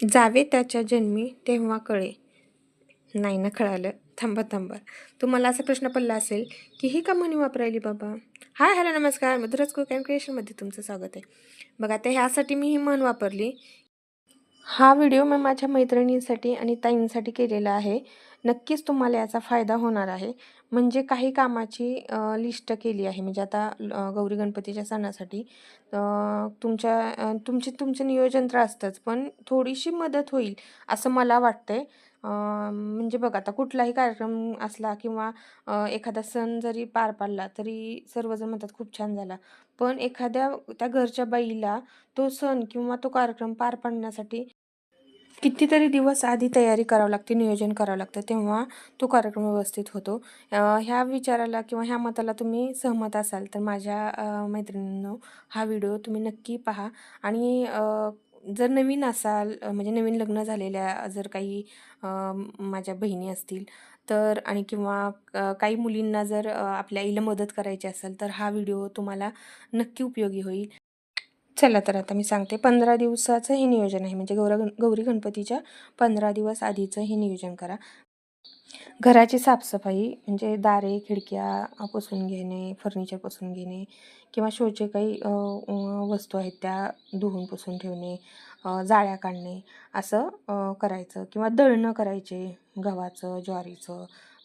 जावे त्याच्या जन्मी तेव्हा कळे. नाही ना कळालं. थांबा थांबा. तुम्हाला असा प्रश्न पडला असेल की ही का म्हणी वापरायली बाबा? हाय हॅलो नमस्कार. मधुराज कुक अँड क्रिएशनमध्ये तुमचं स्वागत आहे. बघा ते ह्यासाठी मी ही म्हण वापरली. हा व्हिडिओ मी माझ्या मैत्रिणींसाठी आणि ताईंसाठी केलेला आहे. नक्कीच तुम्हाला याचा फायदा होणार आहे. म्हणजे काही कामाची लिस्ट केली आहे. म्हणजे आता गौरी गणपतीच्या सणासाठी तुमच्या तुमचे तुमचे तुमचं नियोजन तर असतंच पण थोडीशी मदत होईल असं मला वाटतंय. म्हणजे बघा आता कुठलाही कार्यक्रम असला किंवा एखादा सण जरी पार पाडला तरी सर्वजण म्हणतात खूप छान झाला. पण एखाद्या त्या घरच्या बाईला तो सण किंवा तो कार्यक्रम पार पाडण्यासाठी कितीतरी दिवस आधी तयारी करावं लागते नियोजन करावं लागतं तेव्हा तो कार्यक्रम व्यवस्थित होतो. ह्या विचाराला किंवा ह्या मताला तुम्ही सहमत असाल तर माझ्या मैत्रिणींनो हा व्हिडिओ तुम्ही नक्की पहा. आणि जर नवीन असाल म्हणजे नवीन लग्न झालेल्या जर काही माझ्या बहिणी असतील तर आणि किंवा काही मुलींना जर आपल्या आईला मदत करायची असेल तर हा व्हिडिओ तुम्हाला नक्की उपयोगी होईल. चला तर आता मी सांगते. पंधरा दिवसाचं हे नियोजन आहे. म्हणजे गौरा गण गौरी गणपतीच्या पंधरा दिवस आधीचं हे नियोजन करा. घराची साफसफाई म्हणजे दारे खिडक्या पुसून घेणे फर्निचर पुसून घेणे किंवा शोचे काही वस्तू आहेत त्या धुवून पुसून ठेवणे जाळ्या काढणे असं करायचं. किंवा दळणं करायचे गव्हाचं ज्वारीचं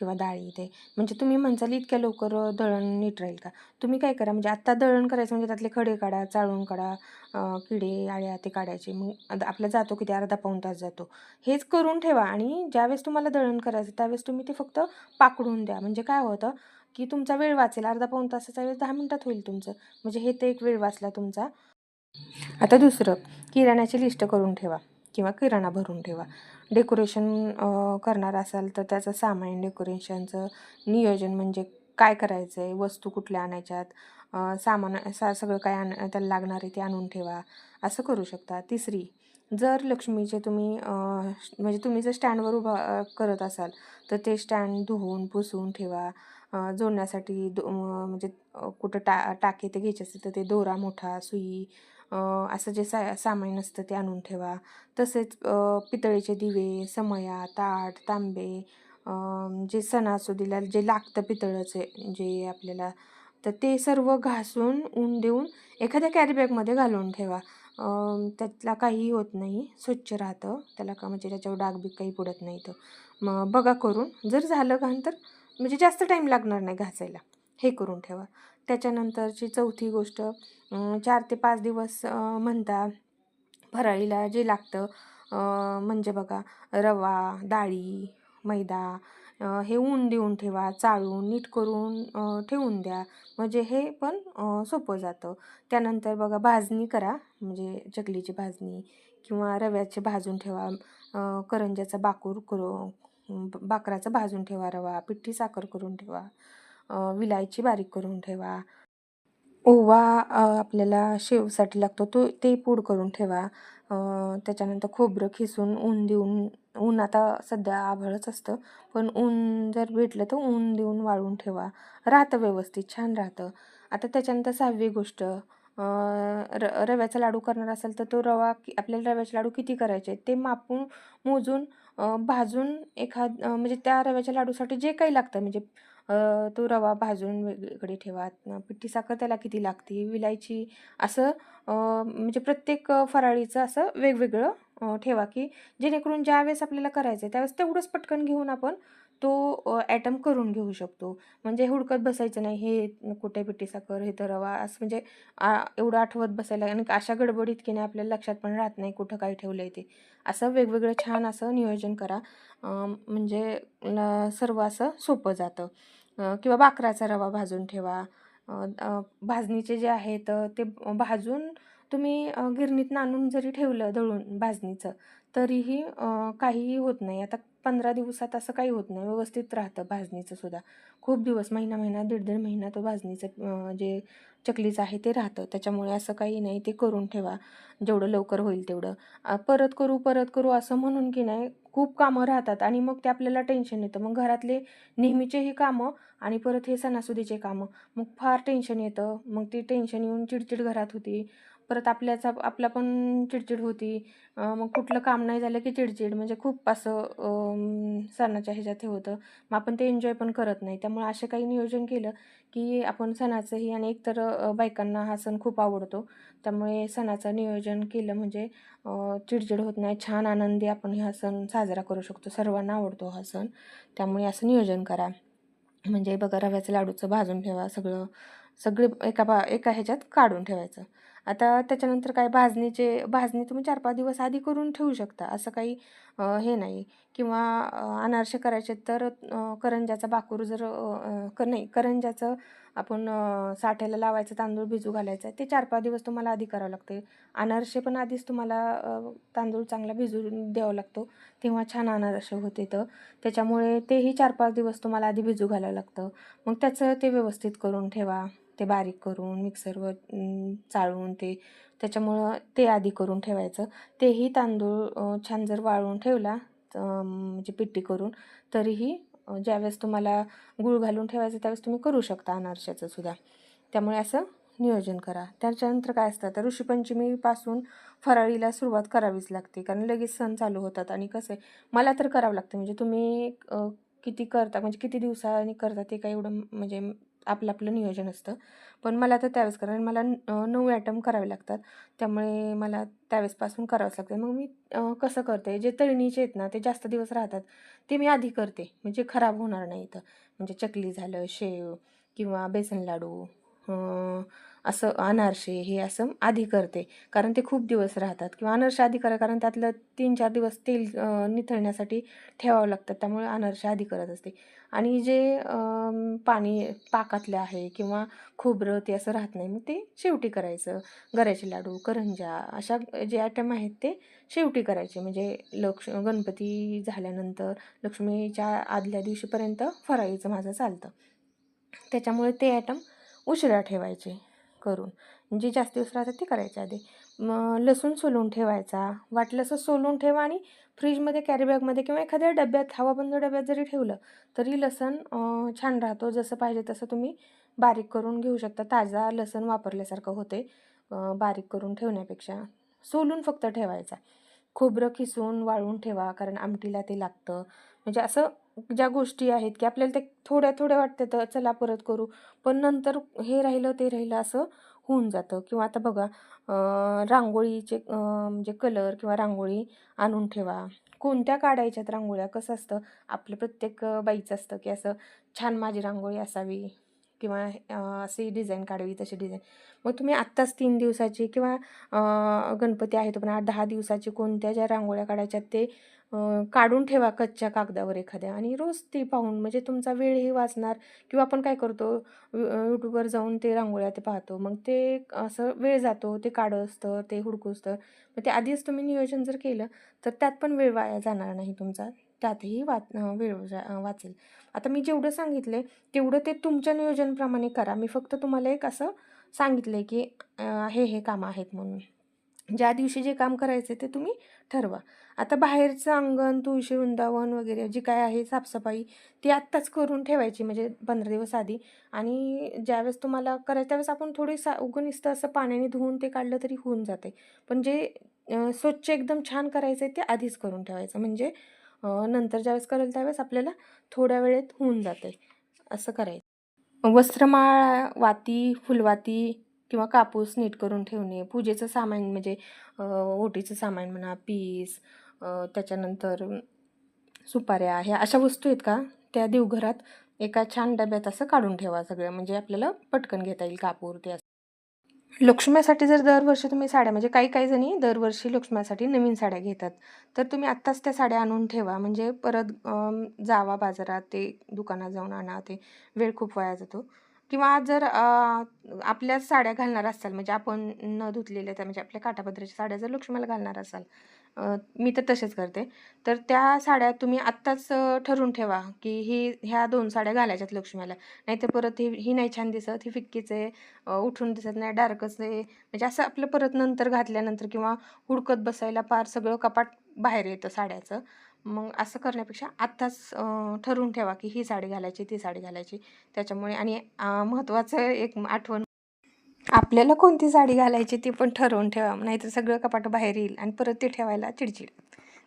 किंवा डाळी ते. म्हणजे तुम्ही म्हणसाल इतक्या लवकर दळण नीट राहील का? तुम्ही काय करा? म्हणजे आत्ता दळण करायचं म्हणजे त्यातले खडे काढा चाळून काढा किडे आळ्या ते काढायचे. मग आपला जातो किती? अर्धा पाऊण तास जातो. हेच करून ठेवा आणि ज्यावेळेस तुम्हाला दळण करायचं त्यावेळेस तुम्ही ते फक्त पाकडून द्या. म्हणजे काय होतं की तुमचा वेळ वाचेल. अर्धा पाऊण तासाचा वेळ दहा मिनटात होईल तुमचं. म्हणजे हे ते एक वेळ वाचला तुमचा. आता दुसरं किराण्याची लिस्ट करून ठेवा. किंवा किराणा भरून ठेवा. डेकोरेशन करणार असाल तर त्याचं सामान डेकोरेशनचं नियोजन म्हणजे काय करायचं आहे वस्तू कुठल्या आणायच्यात? सामान सा सगळं काय आण त्याला लागणार आहे ते आणून ठेवा. असं करू शकता. तिसरी जर लक्ष्मीचे तुम्ही म्हणजे तुम्ही जर स्टँडवर उभा करत असाल तर ते स्टँड धुवून पुसून ठेवा. जोडण्यासाठी दो म्हणजे कुठं टा टाके ते घ्यायचे असेल तर ते दोरा मोठा सुई असं जे सा सामान असतं ते आणून ठेवा. तसेच पितळेचे दिवे समया ताट तांबे जे सणासुदीला जे लागतं पितळाचे जे आपल्याला तर ते सर्व घासून ऊन देऊन एखाद्या कॅरीबॅगमध्ये घालून ठेवा. त्यातला काहीही होत नाही. स्वच्छ राहतं. त्याला का म्हणजे त्याच्यावर डागबीग काही पडत नाही तर. मग बघा करून. जर झालं घाण तर म्हणजे जास्त टाईम लागणार नाही घासायला. हे करून ठेवा. त्याच्यानंतरची चौथी गोष्ट चार ते पाच दिवस म्हणता फराळीला जे लागतं म्हणजे बघा रवा डाळी मैदा हे ऊन देऊन ठेवा चाळून नीट करून ठेवून द्या. म्हणजे हे पण सोपं जातं. त्यानंतर बघा भाजणी करा म्हणजे चकलीची भाजणी किंवा रव्याचे भाजून ठेवा करंज्याचा बाकूर करू बाकराचं भाजून ठेवा रवा पिठी साखर करून ठेवा. विलायची बारीक करून ठेवा. ओवा आपल्याला शेवसाठी लागतो तो ते पूड करून ठेवा. त्याच्यानंतर खोबरं खिसून ऊन देऊन ऊन आता सध्या आभळच असतं पण ऊन जर भेटलं तर ऊन देऊन वाळून ठेवा. राहतं व्यवस्थित छान राहतं. आता त्याच्यानंतर सहावी गोष्ट र रव्याचा लाडू करणार असेल तर तो रवा कि आपल्याला रव्याचे लाडू किती करायचे ते मापून मोजून भाजून एखाद म्हणजे त्या रव्याच्या लाडूसाठी जे काही लागतं म्हणजे तो रवा भाजून वेगळीकडे ठेवा. पिठी साखर त्याला किती लागते विलायची. असं म्हणजे प्रत्येक फराळीचं असं वेगवेगळं ठेवा की जेणेकरून ज्यावेळेस आपल्याला करायचं आहे त्यावेळेस तेवढंच पटकन घेऊन आपण तो ॲटम करून घेऊ शकतो. म्हणजे हुडकत बसायचं नाही हे कुठे पिठी साखर हे तर रवा असं म्हणजे आ, एवढं आठवत बसायला आणि अशा गडबडीत की नाही आपल्याला लक्षात पण राहत नाही कुठं काय ठेवलं आहे ते. असं वेगवेगळं छान असं नियोजन करा. म्हणजे सर्व असं सोपं जातं. किंवा बाकराचा रवा भाजून ठेवा. भाजणीचे जे आहेत ते भाजून तुम्ही गिरणीत नाणून आणून जरी ठेवलं दळून भाजणीचं तरीही काहीही होत नाही. आता पंधरा दिवसात असं काही होत नाही. व्यवस्थित राहतं भाजणीचं सुद्धा. खूप दिवस महिना महिना दीड दीड महिना तो भाजणीचं जे चकलीचं आहे ते राहतं. त्याच्यामुळे असं काही नाही ते करून ठेवा. जेवढं लवकर होईल तेवढं. परत करू परत करू असं म्हणून की नाही खूप कामं राहतात आणि मग ते आपल्याला टेन्शन येतं. मग घरातले नेहमीचेही कामं आणि परत हे सणासुदीचे कामं मग फार टेन्शन येतं. मग ती टेन्शन येऊन चिडचिड घरात होती. परत आपल्याचा आपला पण चिडचिड होती. मग कुठलं काम नाही झालं की चिडचिड. म्हणजे खूप असं सणाच्या ह्याच्यात हे होतं. मग आपण ते एन्जॉय पण करत नाही. त्यामुळे असे काही नियोजन केलं की आपण सणाचंही आणि एकतर बायकांना हा सण खूप आवडतो. त्यामुळे सणाचं नियोजन केलं म्हणजे चिडचिड होत नाही. छान आनंदी आपण हा सण साजरा करू शकतो. सर्वांना आवडतो हा सण. त्यामुळे असं नियोजन करा. म्हणजे बघा रव्याचं लाडूचं भाजून ठेवा सगळं. सगळे एका बा एका ह्याच्यात काढून ठेवायचं. आता त्याच्यानंतर काय भाजणीचे भाजणी तुम्ही चार पाच दिवस आधी करून ठेवू शकता. असं काही हे नाही. किंवा अनारसे करायचे तर करंजाचा बाकूर जर क नाही करंजाचं आपण साठ्याला लावायचं तांदूळ भिजू घालायचं आहे ते चार पाच दिवस तुम्हाला आधी करावं लागते. अनारसे पण आधीच तुम्हाला तांदूळ चांगला भिजून द्यावा लागतो. तेव्हा छान अनारसे होते तर. त्याच्यामुळे तेही चार पाच दिवस तुम्हाला आधी भिजू घालावं लागतं. मग त्याचं ते व्यवस्थित करून ठेवा. ते बारीक करून मिक्सरवर चाळून ते त्याच्यामुळं ते आधी करून ठेवायचं. तेही तांदूळ छान जर वाळून ठेवला म्हणजे पिट्टी करून तरीही ज्यावेळेस तुम्हाला गूळ घालून ठेवायचं त्यावेळेस तुम्ही करू शकता अनारशाचं सुद्धा. त्यामुळे असं नियोजन करा. त्याच्यानंतर काय असतं तर ऋषीपंचमीपासून फराळीला सुरुवात करावीच लागते कारण लगेच सण चालू होतात आणि कसं आहे मला तर करावं लागतं. म्हणजे तुम्ही किती करता म्हणजे किती दिवसांनी करता ते काही एवढं म्हणजे आपलं आपलं नियोजन असतं. पण मला तर त्यावेळेस कारण मला नऊ ॲटम करावे लागतात. त्यामुळे मला त्यावेळेसपासून करावंच लागतं. मग मी कसं करते? जे तळणीचे आहेत ना ते जास्त दिवस राहतात ते मी आधी करते. म्हणजे खराब होणार नाही तर म्हणजे चकली झालं शेव किंवा बेसन लाडू असं अनारसे हे असं आधी करते. कारण ते खूप दिवस राहतात. किंवा अनारसे आधी करा कारण त्यातलं तीन चार दिवस तेल निथळण्यासाठी ठेवावं लागतं. त्यामुळे अनारसे आधी करत असते. आणि जे पाणी पाकातलं आहे किंवा खोबरं ते असं राहत नाही मग ते शेवटी करायचं. गऱ्याचे लाडू करंजा अशा जे आयटम आहेत ते शेवटी करायचे. म्हणजे लक्ष गणपती झाल्यानंतर लक्ष्मीच्या आदल्या दिवशीपर्यंत फराळीचं माझं चालतं. त्याच्यामुळे ते आयटम उशिरा ठेवायचे. करून. जे जास्त दिवस राहतात ते करायच्या आधी. मग लसूण सोलून ठेवायचा. वाटलं असं सोलून ठेवा आणि फ्रीजमध्ये कॅरीबॅगमध्ये किंवा एखाद्या डब्यात हवाबंद डब्यात जरी ठेवलं तरी लसण छान राहतो. जसं पाहिजे तसं तुम्ही बारीक करून घेऊ शकता. ताजा लसण वापरल्यासारखं होते बारीक करून ठेवण्यापेक्षा. सोलून फक्त ठेवायचा. खोबरं खिसून वाळून ठेवा कारण आमटीला ते लागतं. म्हणजे असं ज्या गोष्टी आहेत की आपल्याला ते थोड्या थोड्या वाटतात तर चला परत करू. पण नंतर हे राहिलं ते राहिलं असं होऊन जातं. किंवा आता बघा रांगोळीचे म्हणजे कलर किंवा रांगोळी आणून ठेवा. कोणत्या काढायच्यात रांगोळ्या? कसं असतं? आपलं प्रत्येक बाईचं असतं की असं छान माझी रांगोळी असावी किंवा अशी डिझाईन काढावी तशी डिझाईन. मग तुम्ही आत्ताच तीन दिवसाची किंवा गणपती आहे तो पण आठ दहा दिवसाची कोणत्या ज्या रांगोळ्या काढायच्यात ते काढून ठेवा कच्च्या कागदावर एखाद्या आणि रोज ती पाहून म्हणजे तुमचा वेळही वाचणार किंवा आपण काय करतो यूट्यूबवर जाऊन ते रांगोळ्या ते पाहतो मग ते असं वेळ जातो ते काढस असतं ते हुडकूस मग ते आधीच तुम्ही नियोजन जर केलं तर त्यात पण वेळ वाया जाणार नाही तुमचा त्यातही वाच वेळ वाचेल. आता मी जेवढं सांगितले तेवढं ते तुमच्या नियोजनप्रमाणे करा. मी फक्त तुम्हाला एक असं सांगितलं आहे की हे हे कामं आहेत म्हणून. ज्या दिवशी जे काम करायचं ते तुम्ही ठरवा. आता बाहेरचं अंगण तुळशी वृंदावन वगैरे जी काय आहे साफसफाई ती आत्ताच करून ठेवायची म्हणजे पंधरा दिवस आधी. आणि ज्यावेळेस तुम्हाला करायचं त्यावेळेस आपण थोडी सा उगं असं पाण्याने धुवून ते काढलं तरी होऊन जाते पण जे स्वच्छ एकदम छान करायचं आहे ते आधीच करून ठेवायचं. म्हणजे नंतर ज्यावेळेस करेल त्यावेळेस आपल्याला थोड्या वेळेत होऊन जाते असं करायचं. वस्त्रमाळ वाती फुलवाती किंवा कापूस नीट करून ठेवणे पूजेचं सामान म्हणजे ओटीचं सामान म्हणा पीस त्याच्यानंतर सुपाऱ्या ह्या अशा वस्तू आहेत का? त्या देवघरात एका छान डब्यात असं काढून ठेवा सगळं. म्हणजे आपल्याला पटकन घेता येईल कापूर ते असं. लक्ष्म्यासाठी जर दरवर्षी तुम्ही साड्या म्हणजे काही काही जणी दरवर्षी लक्ष्म्यासाठी नवीन साड्या घेतात. तर तुम्ही आत्ताच त्या साड्या आणून ठेवा. म्हणजे परत जावा बाजारात ते दुकानात जाऊन आणा ते वेळ खूप वाया जातो. किंवा जर आपल्या साड्या घालणार असाल म्हणजे आपण न धुतलेल्या त्या म्हणजे आपल्या काठापदराच्या साड्या जर लक्ष्मीला घालणार असाल मी तर तसेच करते. तर त्या साड्या तुम्ही आत्ताच ठरवून ठेवा की ही ह्या दोन साड्या घालायच्यात लक्ष्मीला. नाहीतर परत ही ही नाही छान दिसत ही फिक्कीच आहे उठून दिसत नाही डार्कच आहे. म्हणजे असं आपलं परत नंतर घातल्यानंतर किंवा हुडकत बसायला पार सगळं कपाट बाहेर येतं साड्याचं. मग असं करण्यापेक्षा आत्ताच ठरवून ठेवा की ही साडी घालायची ती साडी घालायची. त्याच्यामुळे आणि महत्त्वाचं एक आठवण आपल्याला कोणती साडी घालायची ती पण ठरवून ठेवा. नाहीतर सगळं कपाट बाहेर येईल आणि परत ते ठेवायला चिडचिड.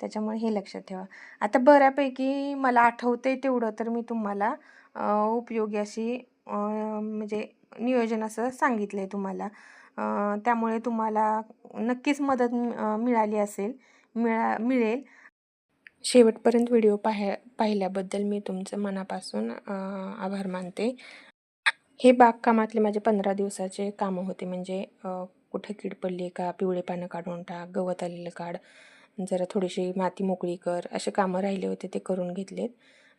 त्याच्यामुळे हे लक्षात ठेवा. आता बऱ्यापैकी मला आठवते तेवढं तर मी तुम्हाला उपयोगी अशी म्हणजे नियोजन असं सांगितलं आहे तुम्हाला त्यामुळे तुम्हाला नक्कीच मदत मिळाली असेल मिळा मिळेल. शेवटपर्यंत व्हिडिओ पाह्या पाहिल्याबद्दल मी तुमचं मनापासून आभार मानते. हे बागकामातले माझे पंधरा दिवसाचे कामं होते. म्हणजे कुठं कीड पडली का? पिवळे पानं काढून टाक गवत आलेलं काढ जरा थोडीशी माती मोकळी कर असे कामं राहिले होते ते करून घेतलेत.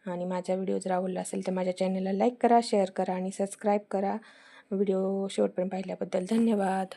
आणि माझा व्हिडिओ जर आवडला असेल तर माझ्या चॅनलला लाईक करा शेअर करा आणि सबस्क्राईब करा. व्हिडिओ शेवटपर्यंत पाहिल्याबद्दल धन्यवाद.